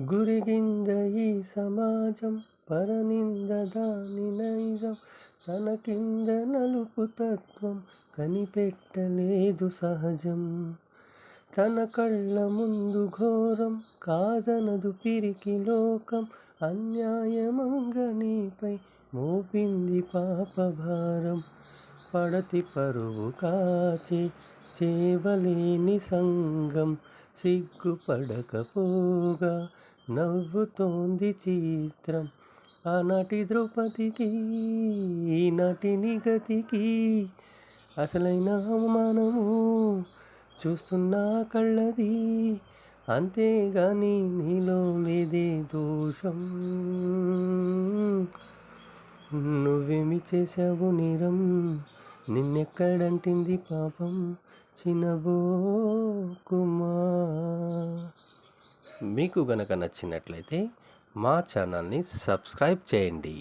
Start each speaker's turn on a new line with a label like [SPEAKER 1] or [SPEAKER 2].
[SPEAKER 1] గురిగింద ఈ సమాజం పరనింద దాని నైజం తన కింద నలుపు తత్వం కనిపెట్టలేదు సహజం. తన కళ్ళ ముందు ఘోరం కాదనదు పిరికి లోకం. అన్యాయమంగనీపై మోపింది పాపభారం పడతి పరువు కాచి చేవలేని సంగం సిగ్గుపడకపోగా నవ్వుతోంది చిత్రం. ఆనాటి ద్రౌపదికి ఈనాటి నిగతికి అసలైన అవమానము చూస్తున్నా కళ్ళది. అంతేగాని నీలో లేదే దోషం. నువ్వేమి చేసావు నీరం? నిన్నెక్కడంటింది పాపం చినబో కుమా. మీకు గనక నచ్చినట్లయితే మా ఛానల్ని సబ్స్క్రైబ్ చేయండి.